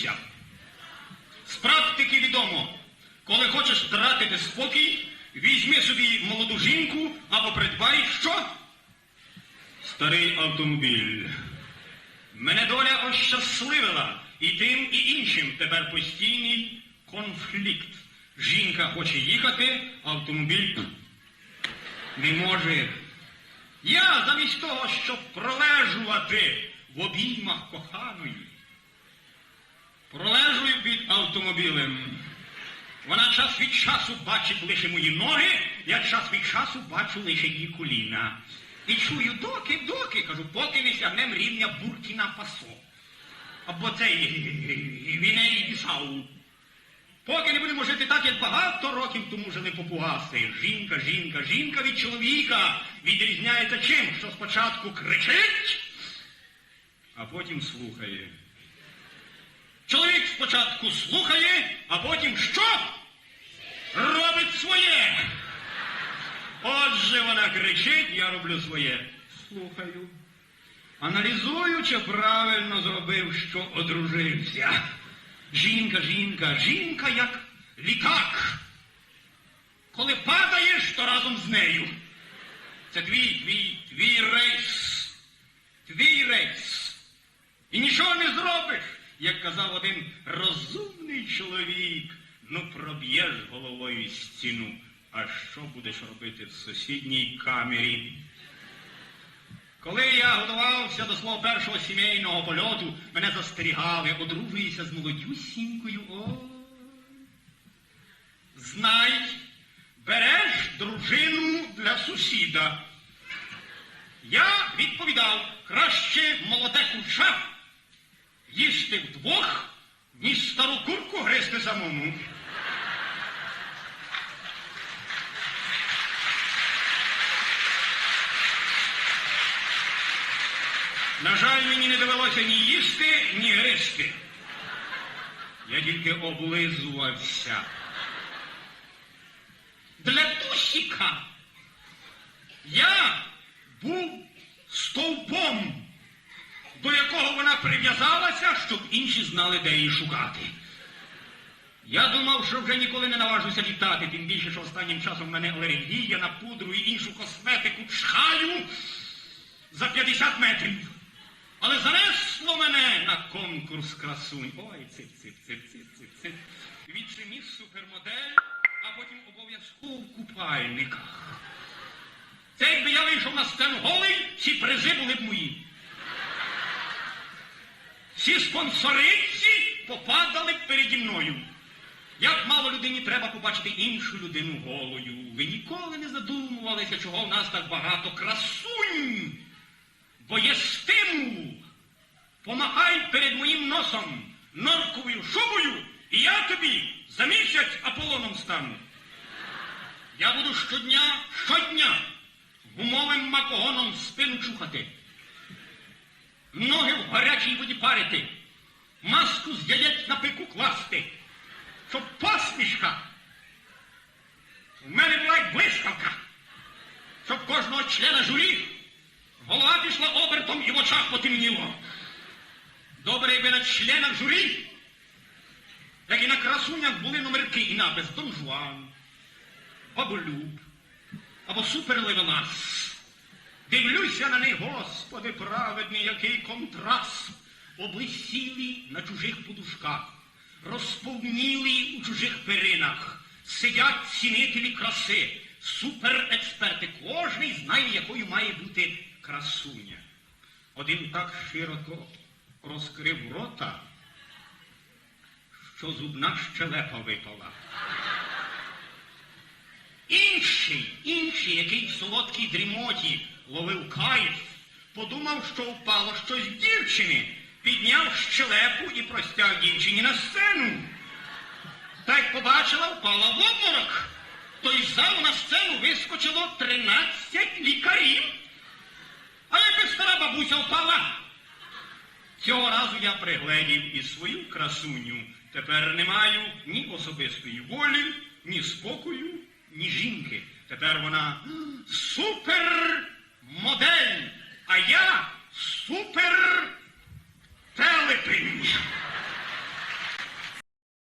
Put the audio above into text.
дивуюся. З практики відомо, коли хочеш втратити спокій, візьми собі молоду жінку або придбай що? Старий автомобіль. Мене доля ощасливила і тим, і іншим тепер постійний конфлікт. Жінка хоче їхати, автомобіль не може. Я замість того, щоб пролежувати в обіймах коханої, пролежую під автомобілем. Вона час від часу бачить лише мої ноги, я час від часу бачу лише її коліна. І чую, доки, доки, кажу, поки не сягнем рівня Буркіна Фасо. Або цей Гвінеї Бісау. Поки не будемо жити так, як багато років тому жили попугаси. Жінка, жінка, жінка від чоловіка відрізняється чим, що спочатку кричить, а потім слухає. Чоловік спочатку слухає, а потім що? Робить своє. Отже, вона кричить, я роблю своє. Слухаю. Аналізую, чи правильно зробив, що одружився. Жінка, жінка, жінка як літак. Коли падаєш, то разом з нею. Це твій, твій, твій рейс. Твій рейс. І нічого не зробиш, як казав один розумний чоловік. Ну, проб'єш головою стіну. А що будеш робити в сусідній камері? Коли я готувався до свого першого сімейного польоту, мене застерігали, одружуйся з молодюсінькою. О. Знай, береш дружину для сусіда. Я відповідав, краще молоде курча їсти вдвох, ніж стару курку гризти самому. На жаль, мені не довелося ні їсти, ні гризти. Я тільки облизувався. Для Тусіка я був стовпом, до якого вона прив'язалася, щоб інші знали, де її шукати. Я думав, що вже ніколи не наважуся літати, тим більше, що останнім часом в мене алергія на пудру і іншу косметику чхаю за 50 метрів. Але занесло мене на конкурс красунь. Ой, цip, цip, цip, цip, цip, цip. Відси супермодель, а потім обов'язково в купальниках. Це якби я вийшов на сцену голий, ці призи були б мої. Всі спонсориці попадали переді мною. Як мало людині треба побачити іншу людину голою. Ви ніколи не задумувалися, чого в нас так багато красунь. Бо є стимул. Помахай перед моїм носом норковою шубою, і я тобі за місяць Аполлоном стану. Я буду щодня, щодня гумовим макогоном спину чухати, ноги в гарячій воді парити, маску з яєць на пику класти, щоб посмішка в мене була як блискавка, щоб кожного члена журі голова пішла обертом і в очах потемніло. Добре, якби на членах журі, як і на красунях були номерки і напис Дон Жуан, Баболюб або Суперлевелас. Дивлюся на них, Господи, праведний, який контраст. Облисілі на чужих подушках, розповнілі у чужих перинах, сидять цінителі краси, суперексперти. Кожний знає, якою має бути красуня. Один так широко розкрив рота, що зубна щелепа випала. Інший, інший, який в солодкій дрімоті ловив кайф, подумав, що впало щось дівчини, підняв щелепу і простяг дівчині на сцену. Та й побачила, впала в обморок. Той зал на сцену вискочило 13 лікарів. А якби стара бабуся впала. Цього разу я пригледів і свою красуню. Тепер не маю ні особистої волі, ні спокою, ні жінки. Eterna supermodel. Allá, super